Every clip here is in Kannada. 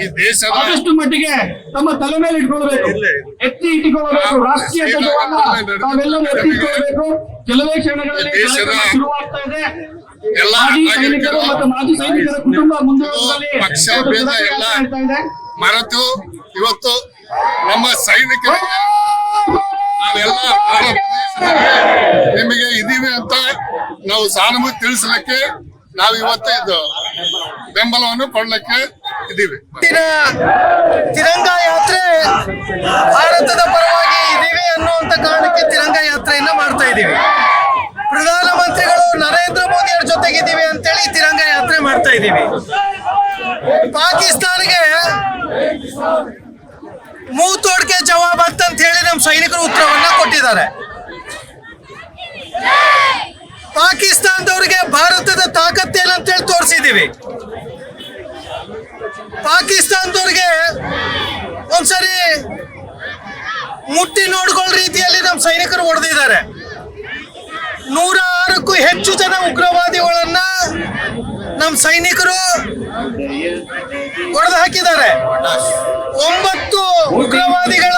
ಈ ದೇಶದ ಆದಷ್ಟು ಮಟ್ಟಿಗೆ ತಮ್ಮ ತಲೆ ಮೇಲೆ ಇಟ್ಕೊಳ್ಬೇಕು. ಎತ್ತಿ ಇಟ್ಟುಕೊಳ್ಳಬೇಕು ರಾಷ್ಟ್ರೀಯ ಧ್ವಜವನ್ನ ತಾವೆಲ್ಲರೂ ಎತ್ತಿ ಇಟ್ಕೊಳ್ಬೇಕು. ಕೆಲವೇ ಕ್ಷಣಗಳಲ್ಲಿ ದೇಶದ ಶುರುವಾಗ್ತಾ ಇದೆ. ಎಲ್ಲಾ ಸೈನಿಕರು ಮತ್ತು ಮಾಜಿ ಸೈನಿಕರ ಕುಟುಂಬ ಮುಂದುವರೆದಲ್ಲಿ ಪಕ್ಷ ಭೇದ ಎಲ್ಲ ಮರೆತು ಇವತ್ತು ನಮ್ಮ ನಾವೆಲ್ಲ ನಮ್ಮ ನಿಮಗೆ ಇದೀವಿ ಅಂತ ನಾವು ಸಹಾನುಭೂತಿ ತಿಳಿಸ್ಲಿಕ್ಕೆ ನಾವು ಇವತ್ತು ಇದು ಬೆಂಬಲವನ್ನು ಕೊಡ್ಲಿಕ್ಕೆ ಇದೀವಿ ತಿರಂಗ ಯಾತ್ರೆ ಭಾರತದ ಪರವಾಗಿ ಇದೀವಿ ಅನ್ನುವಂತ ಕಾರಣಕ್ಕೆ ತಿರಂಗ ಯಾತ್ರೆಯನ್ನ ಮಾಡ್ತಾ ಇದ್ದೀವಿ. ಪ್ರಧಾನಮಂತ್ರಿಗಳು ನರೇಂದ್ರ ಮೋದಿ ಅವ್ರ ಜೊತೆಗಿದ್ದೀವಿ ಅಂತೇಳಿ ತಿರಂಗ ಯಾತ್ರೆ ಮಾಡ್ತಾ ಇದ್ದೀವಿ. ಪಾಕಿಸ್ತಾನ್ಗೆ ಮೂತೋಡ್ಕೆ ಜವಾಬ್ ಅಂತ ಹೇಳಿ ನಮ್ಮ ಸೈನಿಕರು ಉತ್ತರವನ್ನ ಕೊಟ್ಟಿದ್ದಾರೆ. ಪಾಕಿಸ್ತಾನದವರಿಗೆ ಭಾರತದ ತಾಕತ್ತೇನಂತೇಳಿ ತೋರಿಸಿದ್ದೀವಿ. ಪಾಕಿಸ್ತಾನದವ್ರಿಗೆ ಒಂದ್ಸರಿ ಮುಟ್ಟಿ ನೋಡ್ಕೊಳ್ಳೋ ರೀತಿಯಲ್ಲಿ ನಮ್ಮ ಸೈನಿಕರು ಹೊಡೆದಿದ್ದಾರೆ. ನೂರ ಆರಕ್ಕೂ ಹೆಚ್ಚು ಜನ ಉಗ್ರವಾದಿಗಳನ್ನ ನಮ್ಮ ಸೈನಿಕರು ಹೊಡೆದು ಹಾಕಿದ್ದಾರೆ. ಒಂಬತ್ತು ಉಗ್ರವಾದಿಗಳ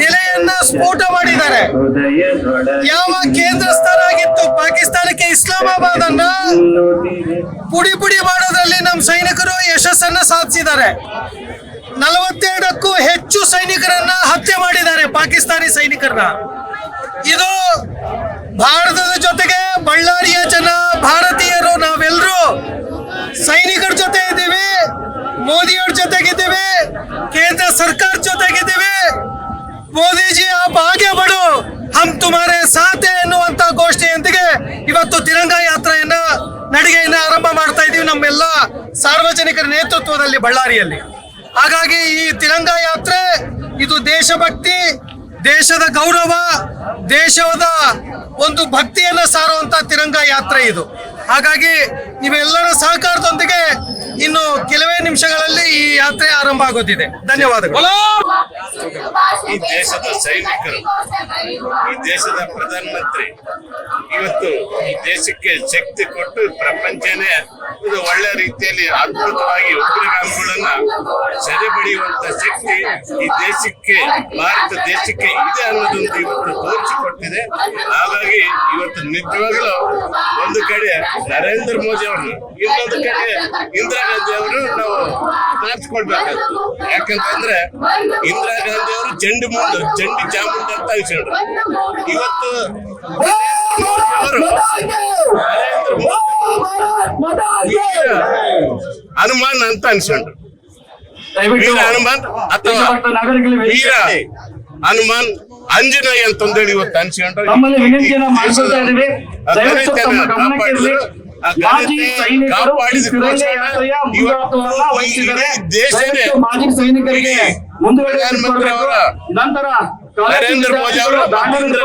ನೆಲೆಯನ್ನ ಸ್ಫೋಟ ಮಾಡಿದ್ದಾರೆ. ಯಾವ ಕೇಂದ್ರ ಪುಡಿ ಪುಡಿ ಮಾಡೋದ್ರಲ್ಲಿ ನಮ್ಮ ಸೈನಿಕರು ಯಶಸ್ಸನ್ನ ಸಾಧಿಸಿದ್ದಾರೆ. ನಲವತ್ತೆರಡಕ್ಕೂ ಹೆಚ್ಚು ಸೈನಿಕರನ್ನ ಹತ್ಯೆ ಮಾಡಿದ್ದಾರೆ ಪಾಕಿಸ್ತಾನಿ ಸೈನಿಕರನ್ನ. ಇದು ಭಾರತದ ಜೊತೆಗೆ ಬಳ್ಳಾರಿಯ ಜನ, ಭಾರತೀಯರು ನಾವೆಲ್ಲರೂ ಸೈನಿಕರ ಜೊತೆ ಇದ್ದೀವಿ, ಮೋದಿಯವ್ರ ಜೊತೆಗಿದ್ದೀವಿ ನಡಿಗೆಯನ್ನ ಆರಂಭ ಮಾಡ್ತಾ ಇದೀವಿ ನಮ್ಮೆಲ್ಲ ಸಾರ್ವಜನಿಕರ ನೇತೃತ್ವದಲ್ಲಿ ಬಳ್ಳಾರಿಯಲ್ಲಿ. ಹಾಗಾಗಿ ಈ ತಿರಂಗ ಯಾತ್ರೆ, ಇದು ದೇಶಭಕ್ತಿ, ದೇಶದ ಗೌರವ, ದೇಶದ ಒಂದು ಭಕ್ತಿಯನ್ನ ಸಾರುವಂತ ತಿರಂಗ ಯಾತ್ರೆ ಇದು. ಹಾಗಾಗಿ ನೀವೆಲ್ಲರ ಸಹಕಾರದೊಂದಿಗೆ ಇನ್ನು ಕೆಲವೇ ನಿಮಿಷಗಳಲ್ಲಿ ಯಾತ್ರೆ ಆರಂಭ ಆಗುತ್ತಿದೆ ಧನ್ಯವಾದಗಳು. ಈ ದೇಶದ ಸೈನಿಕರು ಈ ದೇಶದ ಪ್ರಧಾನಮಂತ್ರಿ ಇವತ್ತು ಈ ದೇಶಕ್ಕೆ ಶಕ್ತಿ ಕೊಟ್ಟು ಪ್ರಪಂಚನೇ ಇದು ಒಳ್ಳೆ ರೀತಿಯಲ್ಲಿ ಅದ್ಭುತವಾಗಿ ಉಗ್ರಗಾಮಿಗಳನ್ನ ಸೆರೆಬಡಿಯುವಂತ ಶಕ್ತಿ ಈ ದೇಶಕ್ಕೆ ಭಾರತ ದೇಶಕ್ಕೆ ಇದೆ ಅನ್ನೋದೊಂದು ಇವತ್ತು ತೋರಿಸಿಕೊಟ್ಟಿದೆ. ಹಾಗಾಗಿ ಇವತ್ತು ನಿಜವಾಗ್ಲೂ ಒಂದು ಕಡೆ ನರೇಂದ್ರ ಮೋದಿ ಅವರು ಇನ್ನೊಂದು ಕಡೆ ಇಂದಿರಾ ಗಾಂಧಿ ಅವರು ನಾವು ನೆನೆಸ್ಕೊಳ್ಬೇಕಾಗ್ತದೆ ಯಾಕಂತಂದ್ರೆ ಇಂದಿರಾ ಗಾಂಧಿ ಅವರು ಚಂಡಿ ಮುಂದೆ ಚಂಡಿ ಚಾಮುಂಡಿ ಅಂತ ಅನ್ಸ್ಕೊಂಡ್ರು ಇವತ್ತು ಹನುಮಾನ್ ಅಂತ ಅನ್ಸ್ಕೊಂಡ್ರು. ವೀರ ಹನುಮಾನ್ ಅಥವಾ ವೀರ ಹನುಮಾನ್ ಅಂಜನೇಯ ಅಂತಂದೇಳಿ ಇವತ್ತು ಅನ್ಸ್ಕೊಂಡ್ರು. ಮಾಜಿ ಸೈನಿಕರಿಗೆ ನಂತರ ನರೇಂದ್ರ ಮೋದಿ ಅವರು ಒಂದು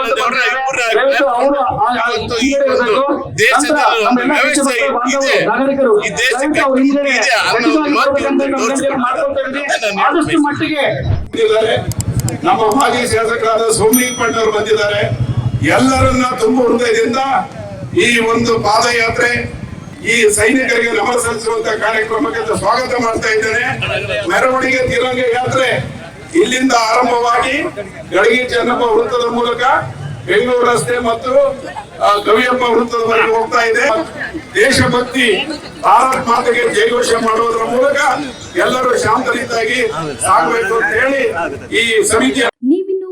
ವ್ಯವಸ್ಥೆ ಇದೆ. ಈ ದೇಶಕ್ಕೆ ಇದೆ ಆದಷ್ಟು ಮಟ್ಟಿಗೆ ನಮ್ಮ ಮಾಜಿ ಶಾಸಕರಾದ ಸೋಮಲಿಂಗ್ ಪಂಡ್ ಅವರು ಬಂದಿದ್ದಾರೆ. ಎಲ್ಲರನ್ನ ತುಂಬ ಹೃದಯದಿಂದ ಈ ಒಂದು ಪಾದಯಾತ್ರೆ ಈ ಸೈನಿಕರಿಗೆ ನಮನ ಸಲ್ಲಿಸುವಂತ ಕಾರ್ಯಕ್ರಮಕ್ಕೆ ಸ್ವಾಗತ ಮಾಡ್ತಾ ಇದ್ದೇನೆ. ಮೆರವಣಿಗೆ ತಿರಂಗ ಯಾತ್ರೆ ಇಲ್ಲಿಂದ ಆರಂಭವಾಗಿ ಗಡಗಿ ಚೆನ್ನಪ್ಪ ವೃತ್ತದ ಮೂಲಕ ಬೆಂಗಳೂರು ರಸ್ತೆ ಮತ್ತು ಕವಿಯಪ್ಪ ಗವಿಯಪ್ಪ ವೃತ್ತದವರೆಗೆ ಹೋಗ್ತಾ ಇದೆ. ದೇಶಭಕ್ತಿ, ಭಾರತ್ ಮಾತೆಗೆ ಜಯಘೋಷ ಮಾಡುವುದರ ಮೂಲಕ ಎಲ್ಲರೂ ಶಾಂತರಿದ್ದಾಗಿ ಸಾಗಬೇಕು ಅಂತ ಹೇಳಿ ಈ ಸಮಿತಿಯ